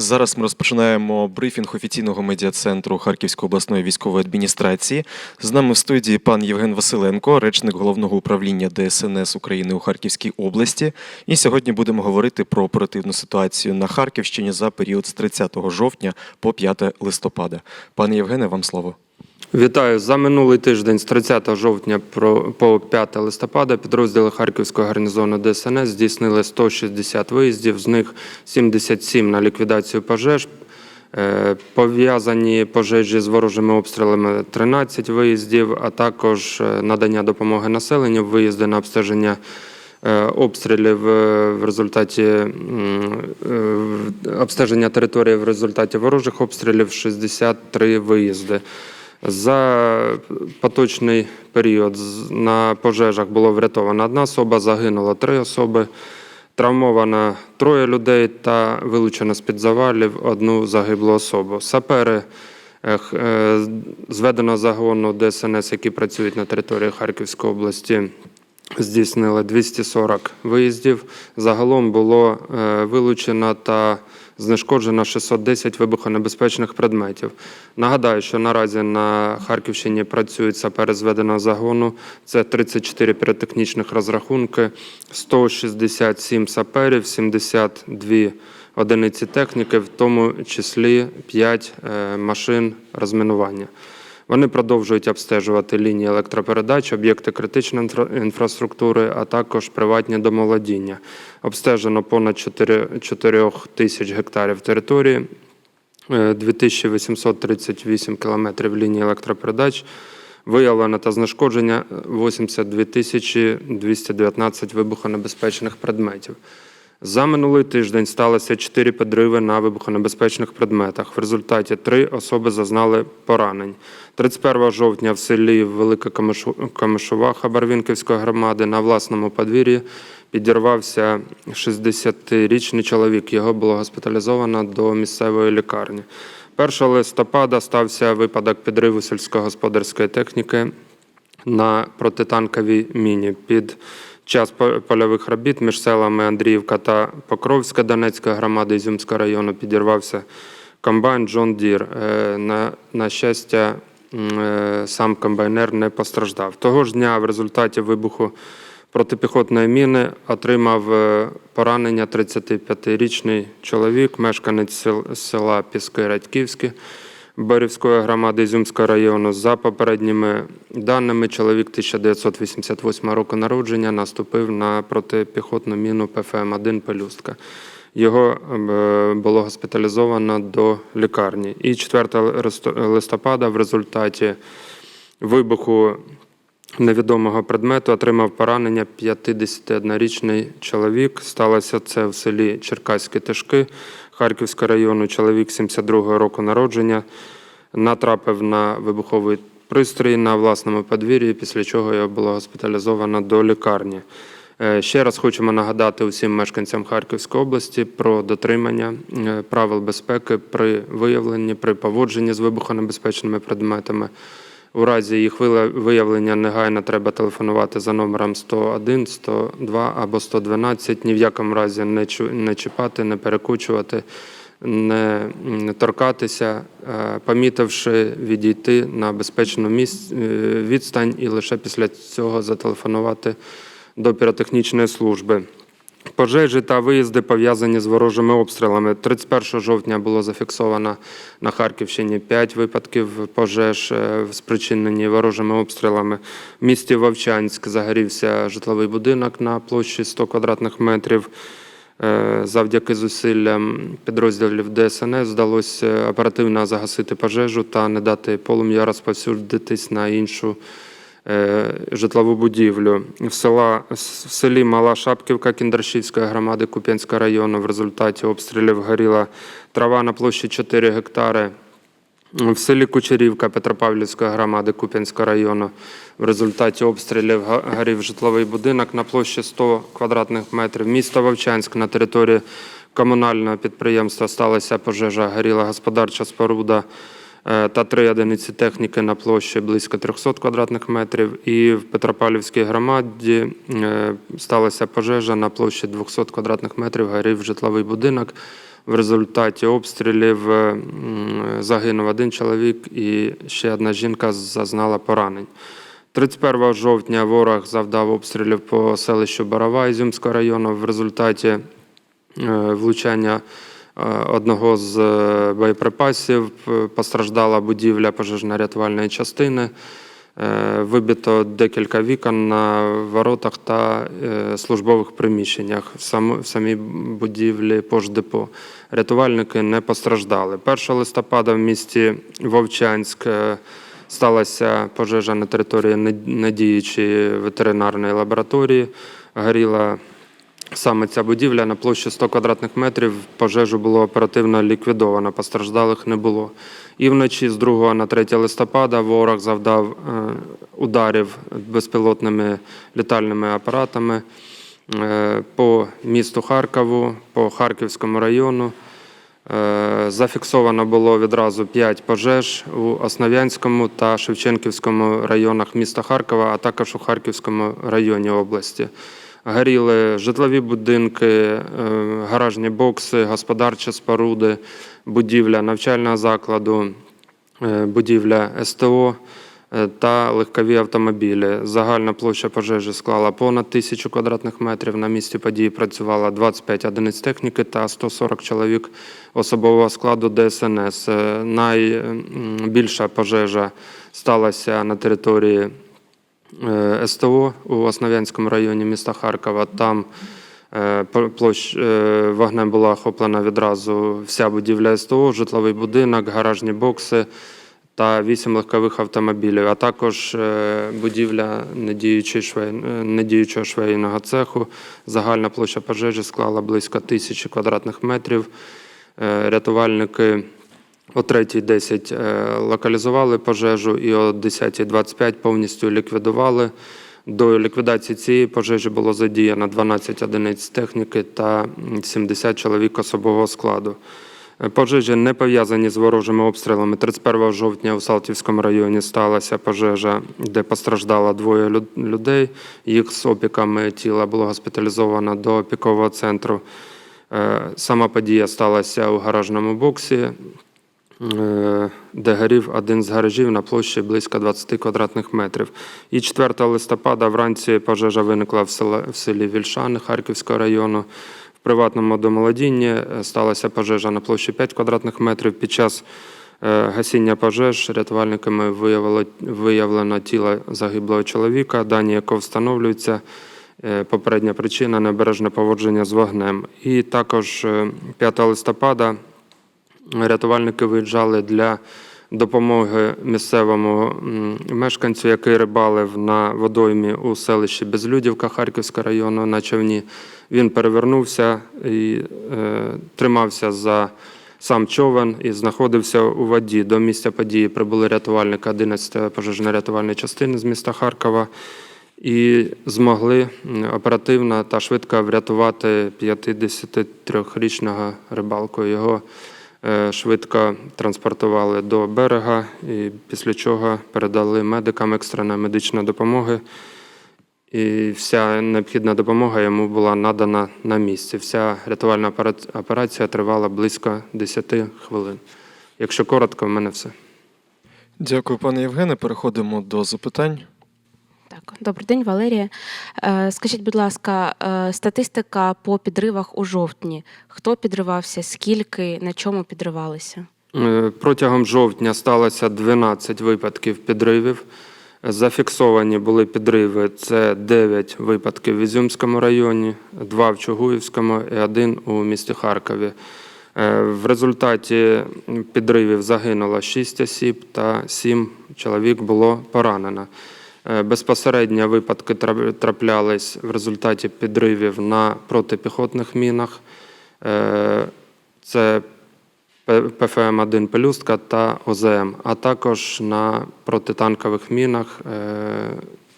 Зараз ми розпочинаємо брифінг офіційного медіа-центру Харківської обласної військової адміністрації. З нами в студії пан Євген Василенко, речник головного управління ДСНС України у Харківській області. І сьогодні будемо говорити про оперативну ситуацію на Харківщині за період з 30 жовтня по 5 листопада. Пане Євгене, вам слово. Вітаю за минулий тиждень з 30 жовтня по 5 листопада підрозділи Харківського гарнізону ДСНС здійснили 160 виїздів, з них 77 на ліквідацію пожеж. Е, Пов'язані пожежі з ворожими обстрілами 13 виїздів, а також е, надання допомоги населенню, виїзди на обстеження е, обстрілів в результаті обстеження території в результаті ворожих обстрілів 63 виїзди. За поточний період на пожежах було врятовано одна особа, загинуло три особи, травмовано троє людей та вилучено з-під завалів одну загиблу особу. Сапери е, е, зведено загону ДСНС, які працюють на території Харківської області, здійснили 240 виїздів. Загалом було е, вилучено та знешкоджено 610 вибухонебезпечних предметів. Нагадаю, що наразі на Харківщині працюють сапери зведеного загону. Це 34 піротехнічних розрахунки, 167 саперів, 72 одиниці техніки, в тому числі 5 е, машин розмінування. Вони продовжують обстежувати лінії електропередач, об'єкти критичної інфраструктури, а також приватні домолодіння. Обстежено понад 4, 4 тисяч гектарів території, е, 2838 кілометрів лінії електропередач. Виявлено та знешкодження 82 тисячі 219 вибухонебезпечних предметів. За минулий тиждень сталося 4 підриви на вибухонебезпечних предметах. В результаті три особи зазнали поранень. 31 жовтня в селі Велика Камишова Хабарвінківської громади на власному подвір'ї підірвався 60-річний чоловік. Його було госпіталізовано до місцевої лікарні. 1 листопада стався випадок підриву сільськогосподарської техніки на протитанковій міні. Під час по- польових робіт між селами Андріївка та Покровська Донецької громади Ізюмського району підірвався комбайн Джон Дір. Е, На, на щастя, е, сам комбайнер не постраждав. Того ж дня в результаті вибуху протипіхотної міни отримав е, поранення 35-річний чоловік, мешканець села Піски Радьківське. Борівської громади Ізюмського району. За попередніми даними, чоловік 1988 року народження наступив на протипіхотну міну ПФМ-1 «Пелюстка». Його е, було госпіталізовано до лікарні. І 4 листопада в результаті вибуху невідомого предмету отримав поранення 51-річний чоловік. Сталося це в селі Черкаські Тишки Харківського району. Чоловік 72-го року народження натрапив на вибуховий пристрій на власному подвір'ї, після чого його було госпіталізовано до лікарні. Е, Ще раз хочемо нагадати усім мешканцям Харківської області про дотримання е, правил безпеки при виявленні, при поводженні з вибухонебезпечними предметами. У разі їх виявлення негайно треба телефонувати за номером 101, 102 або 112. Ні в якому разі не чу- не чіпати, не перекучувати, не торкатися, е, помітивши відійти на безпечну місць, е, відстань і лише після цього зателефонувати до піротехнічної служби. Пожежі та виїзди пов'язані з ворожими обстрілами. 31 жовтня було зафіксовано на Харківщині 5 випадків пожеж, е, спричинені ворожими обстрілами. В місті Вовчанськ загорівся житловий будинок на площі 100 квадратних метрів. Е, Завдяки зусиллям підрозділів ДСНС вдалося оперативно загасити пожежу та не дати полум'я розповсюдитись на іншу житлову будівлю. В, села, в селі Мала Шапківка Кіндрашівської громади Куп'янського району в результаті обстрілів горіла трава на площі 4 гектари. В селі Кучерівка Петропавлівської громади Куп'янського району в результаті обстрілів горів житловий будинок на площі 100 квадратних метрів. Місто Вовчанськ на території комунального підприємства сталася пожежа, горіла господарча споруда е, та три одиниці техніки на площі близько 300 квадратних метрів. І в Петропавлівській громаді е, сталася пожежа на площі 200 квадратних метрів, горів житловий будинок. В результаті обстрілів е, загинув один чоловік і ще одна жінка зазнала поранень. 31 жовтня ворог завдав обстрілів по селищу Барава Ізюмського району. В результаті е, влучання е, одного з е, боєприпасів е, постраждала будівля пожежно-рятувальної частини. Е, Вибито декілька вікон на воротах та е, службових приміщеннях в самій будівлі пождепо. Рятувальники не постраждали. 1 листопада в місті Вовчанськ е, сталася пожежа на території нед- недіючої ветеринарної лабораторії. Горіла Саме ця будівля на площі 100 квадратних метрів пожежу було оперативно ліквідовано, постраждалих не було. І вночі з 2 на 3 листопада ворог завдав е, ударів безпілотними літальними апаратами е, по місту Харкову, по Харківському району. Е, Зафіксовано було відразу 5 пожеж у Основ'янському та Шевченківському районах міста Харкова, а також у Харківському районі області. Горіли житлові будинки, е, гаражні бокси, господарчі споруди, будівля навчального закладу, е, будівля СТО е, та легкові автомобілі. Загальна площа пожежі склала понад тисячу квадратних метрів. На місці події працювало 25 одиниць техніки та 140 чоловік особового складу ДСНС. Найбільша пожежа сталася на території СТО у Основ'янському районі міста Харкова. Там е, площ е, вогнем була охоплена відразу вся будівля СТО, житловий будинок, гаражні бокси та вісім легкових автомобілів, а також е, будівля е, недіючого швейного цеху. Загальна площа пожежі склала близько тисячі квадратних метрів. Е, Рятувальники о 3.10 е, локалізували пожежу і о 10.25 повністю ліквідували. До ліквідації цієї пожежі було задіяно 12 одиниць техніки та 70 чоловік особового складу. Е, Пожежі не пов'язані з ворожими обстрілами. 31 жовтня у Салтівському районі сталася пожежа, де постраждало двоє людей. Їх з опіками тіла було госпіталізовано до опікового центру. Е, Сама подія сталася у гаражному боксі, де горів один з гаражів на площі близько 20 квадратних метрів. І 4 листопада вранці пожежа виникла в селі, в селі Вільшани Харківського району. В приватному домолодінні е, сталася пожежа на площі 5 квадратних метрів. Під час е, гасіння пожеж рятувальниками виявило, виявлено тіло загиблого чоловіка, дані якого встановлюються. Е, Попередня причина необережне поводження з вогнем. І також е, 5 листопада рятувальники виїжджали для допомоги місцевому мешканцю, який рибалив на водоймі у селищі Безлюдівка Харківського району на човні. Він перевернувся і е, тримався за сам човен і знаходився у воді. До місця події прибули рятувальники 11 пожежно-рятувальної частини з міста Харкова і змогли оперативно та швидко врятувати 53-річного рибалку. Його швидко транспортували до берега, і після чого передали медикам екстреної медичної допомоги. І вся необхідна допомога йому була надана на місці. Вся рятувальна операція тривала близько 10 хвилин. Якщо коротко, в мене все. Дякую, пане Євгене. Переходимо до запитань. Так, добрий день, Валерія. Е, Скажіть, будь ласка, е, статистика по підривах у жовтні. Хто підривався, скільки, на чому підривалися? Е, Протягом жовтня сталося 12 випадків підривів. Зафіксовані були підриви. Це 9 випадків в Ізюмському районі, 2 в Чугуївському і 1 у місті Харкові. В результаті підривів загинуло 6 осіб та 7 чоловік було поранено. Е, Безпосередньо випадки трап- траплялись в результаті підривів на протипіхотних мінах. Е, Це П- ПФМ-1 «Пелюстка» та ОЗМ, а також на протитанкових мінах, е,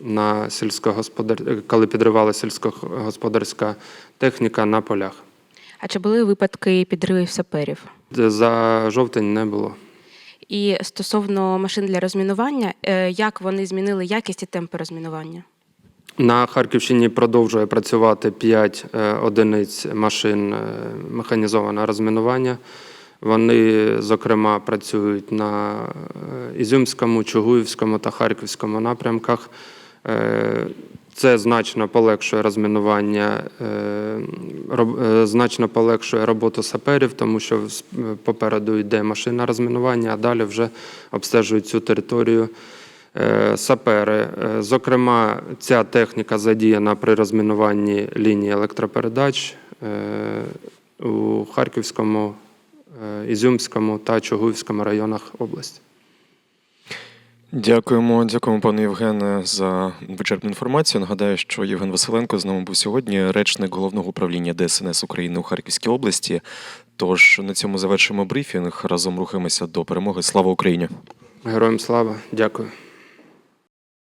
на сільськогосподар... коли підривала сільськогосподарська техніка на полях. А чи були випадки підривів саперів? За жовтень не було. І стосовно машин для розмінування, е, як вони змінили якість і темпи розмінування? На Харківщині продовжує працювати 5 одиниць машин е, механізованого розмінування. Вони, зокрема, працюють на е, Ізюмському, Чугуївському та Харківському напрямках. Це значно полегшує розмінування, е, е, значно полегшує роботу саперів, тому що попереду йде машина розмінування, а далі вже обстежують цю територію е, сапери. Зокрема, ця техніка задіяна при розмінуванні лінії електропередач у Харківському, Ізюмському та Чугуївському районах області. Дякуємо, дякуємо, пане Євгене, за вичерпну інформацію. Нагадаю, що Євген Василенко з нами був сьогодні, речник головного управління ДСНС України у Харківській області. Тож на цьому завершимо брифінг. Разом рухаємося до перемоги. Слава Україні! Героям слава, дякую.